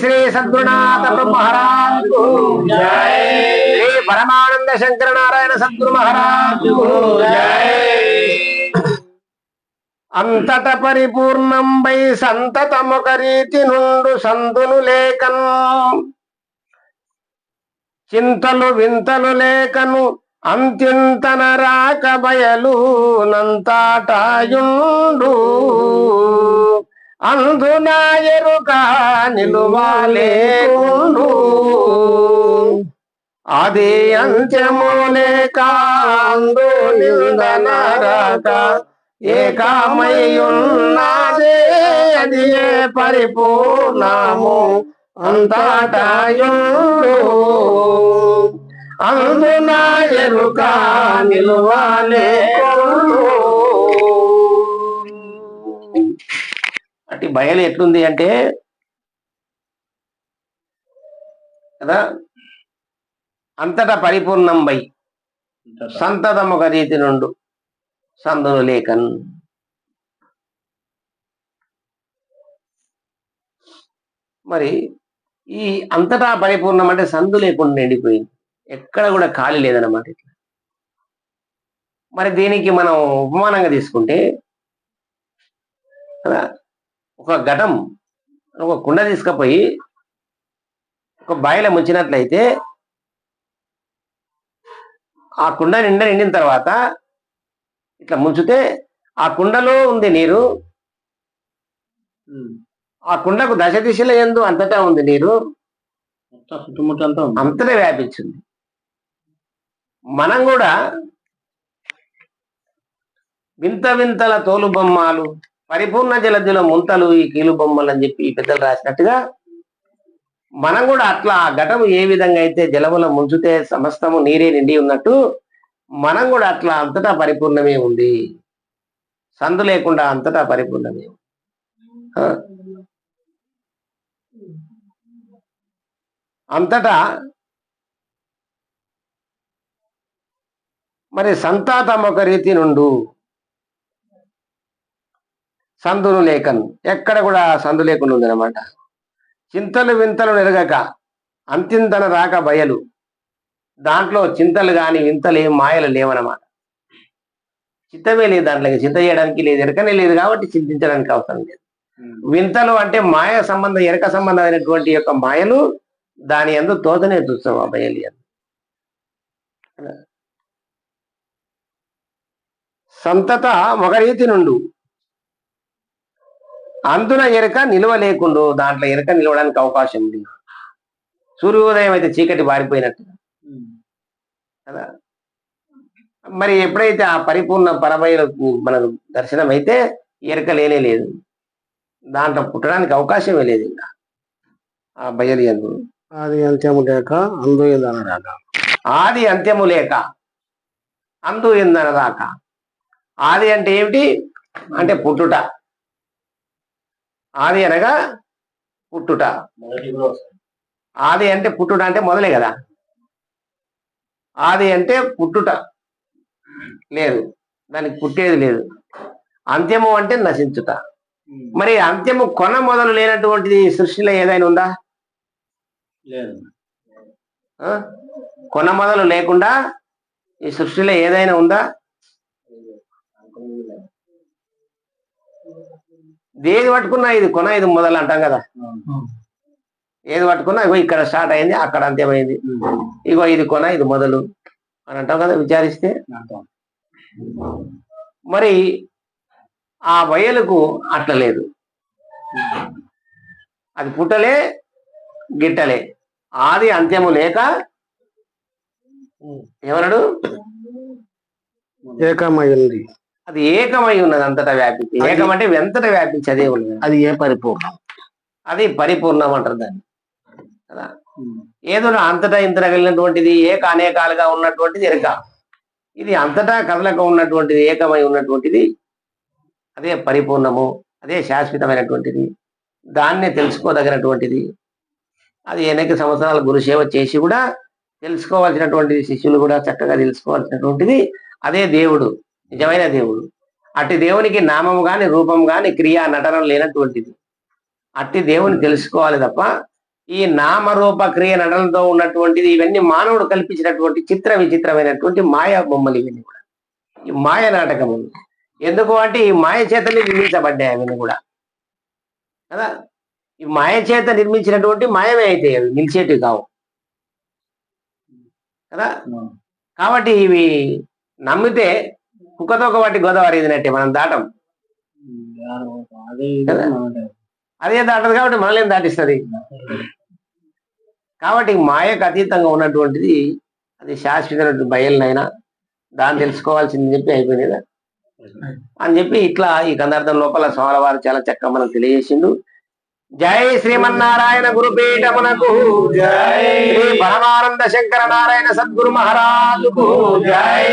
శ్రీ సద్గురునాథ బ్రహ్మహరాజు శ్రీ పరమానంద శంకర నారాయణ సద్గురు మహారాజు అంతట పరిపూర్ణంబై సంతతమొక రీతి నుండు సందును లేకను చింతలు వింతలు లేకను అంత్యంతన రాక బయలు నంతాటాయుండు. అందున ఎరుక నిలువాలేకుండు అది అంత్యములే కాందు నిందనరక ఏకామయ్యున్నదే అది ఏ పరిపూర్ణము? అంతటాయుండు. అందున ఎరుక నిలువాలేకుండు బయలు ఎట్లుంది అంటే కదా? అంతటా పరిపూర్ణం బై సంతతమొక రీతి నుండు సందును లేకన్ మరి ఈ అంతటా పరిపూర్ణం అంటే సందు లేకుండా నిండిపోయింది. ఎక్కడ కూడా ఖాళీ లేదన్నమాట ఇట్లా. మరి దీనికి మనం ఉపమానంగా తీసుకుంటే కదా ఒక ఘటం ఒక కుండ తీసుకుపోయి ఒక బాయిలో ముంచినట్లయితే ఆ కుండ నిండా నిండిన తర్వాత ఇట్లా ముంచితే ఆ కుండలో ఉంది నీరు ఆ కుండకు దశ దిశల ఎందు అంతటా ఉంది నీరు అంతటా వ్యాపించింది. మనం కూడా వింత వింతల తోలు బొమ్మలు పరిపూర్ణ జలదిలో ముంతలు ఈ కీలు బొమ్మలు అని చెప్పి ఈ పెద్దలు రాసినట్టుగా మనం కూడా అట్లా ఘటము ఏ విధంగా అయితే జలముల ముంచితే సమస్తము నీరే నిండి ఉన్నట్టు మనం కూడా అట్లా అంతటా పరిపూర్ణమే ఉంది. సందు లేకుండా అంతటా పరిపూర్ణమే. అంతటా మరి సంతాతం ఒక రీతి నుండు సందును లేకను. ఎక్కడ కూడా సందు లేకుండా ఉంది అనమాట చింతలు వింతలు నెరగక అంతింతన రాక బయలు. దాంట్లో చింతలు గాని వింతలు ఏం మాయలు లేవనమాట చిత్తమే లేదు దాంట్లో చింత చేయడానికి లేదు ఎరకనే లేదు కాబట్టి చింతించడానికి అవసరం లేదు. వింతలు అంటే మాయ సంబంధం ఎరక సంబంధమైనటువంటి యొక్క మాయలు దాని ఎందు తోతనే చూస్తాం ఆ బయలు. సంతత ఒక రీతి నుండు అందున ఎరక నిల్వ లేకుండు దాంట్లో ఎరక నిలవడానికి అవకాశం ఉంది. సూర్యోదయం అయితే చీకటి బారిపోయినట్టు కదా? మరి ఎప్పుడైతే ఆ పరిపూర్ణ పరమైన మనకు దర్శనం అయితే ఎరక లేనే లేదు. దాంట్లో పుట్టడానికి అవకాశమే లేదు ఇంకా. ఆ బయలు ఎందు. అది అంత్యము లేక అందు ఆది అంత్యము లేక అందు ఎందనదాక ఆది అంటే ఏమిటి? అంటే పుట్టుట. ఆది అనగా పుట్టుట. ఆది అంటే పుట్టుట అంటే మొదలే కదా. ఆది అంటే పుట్టుట. లేదు. దానికి పుట్టేది లేదు. అంత్యము అంటే నశించుట. మరి అంత్యము కొన మొదలు లేనటువంటిది సృష్టిలో ఏదైనా ఉందా? లేదు? కొన మొదలు లేకుండా ఈ సృష్టిలో ఏదైనా ఉందా? ఏది పట్టుకున్నా ఇది కొన ఇది మొదలు అంటాం కదా. ఏది పట్టుకున్నా ఇగో ఇక్కడ స్టార్ట్ అయింది అక్కడ అంత్యమైంది. ఇగో ఇది కొన ఇది మొదలు అని అంటాం కదా విచారిస్తే. మరి ఆ వయలుకు అట్ల లేదు. అది పుట్టలే గిట్టలే. ఆది అంత్యము లేక ఎవరడు? ఏకమైంది అది ఏకమై ఉన్నది అంతటా వ్యాపించి. ఏకం అంటే ఎంతటా వ్యాపించి అదే ఉన్నది. అది ఏ పరిపూర్ణం? అది పరిపూర్ణం అంటారు దాన్ని. కదా? ఏదో అంతటా ఇంతటా కలిగినటువంటిది ఏక అనేకాలుగా ఉన్నటువంటిది ఎరక. ఇది అంతటా కదలక ఉన్నటువంటిది ఏకమై ఉన్నటువంటిది అదే పరిపూర్ణము అదే శాశ్వతమైనటువంటిది దాన్నే తెలుసుకోదగినటువంటిది. అది అనేక సంవత్సరాల గురు సేవ చేసి కూడా తెలుసుకోవాల్సినటువంటి శిష్యులు కూడా చక్కగా తెలుసుకోవాల్సినటువంటిది అదే దేవుడు. నిజమైన దేవుడు. అట్టి దేవునికి నామం గాని రూపం గాని క్రియా నటనం లేనటువంటిది. అట్టి దేవుని తెలుసుకోవాలి తప్ప ఈ నామరూప క్రియ నటనతో ఉన్నటువంటిది ఇవన్నీ మానవుడు కల్పించినటువంటి చిత్ర విచిత్రమైనటువంటి మాయా బొమ్మలు ఇవన్నీ కూడా. ఈ మాయ నాటకము. ఎందుకు అంటే ఈ మాయ చేతనే నిర్మించబడ్డాయి అవన్నీ కూడా. కదా? ఈ మాయ చేత నిర్మించినటువంటి మాయమే అయితే అవి నిలిచేటివి కావు. కదా? కాబట్టి ఇవి నమ్మితే కుక్కతో ఒక వాటి గోదావరి ఇదినట్టే మనం దాటం. అదే దాటదు కాబట్టి మనల్ని ఏం దాటిస్తుంది? కాబట్టి మాయకు అతీతంగా ఉన్నటువంటిది అది శాశ్వతమైన బయలునైనా దాన్ని తెలుసుకోవాల్సింది చెప్పి అయిపోయింది అని చెప్పి ఇట్లా ఈ కందార్థం లోపల వారు చాలా చక్కగా మనకు తెలియజేసిండు. జై శ్రీమన్నారాయణ గురుపీఠమునకు జై శ్రీ పరమానంద శంకర నారాయణ సద్గురు మహారాజుకు జై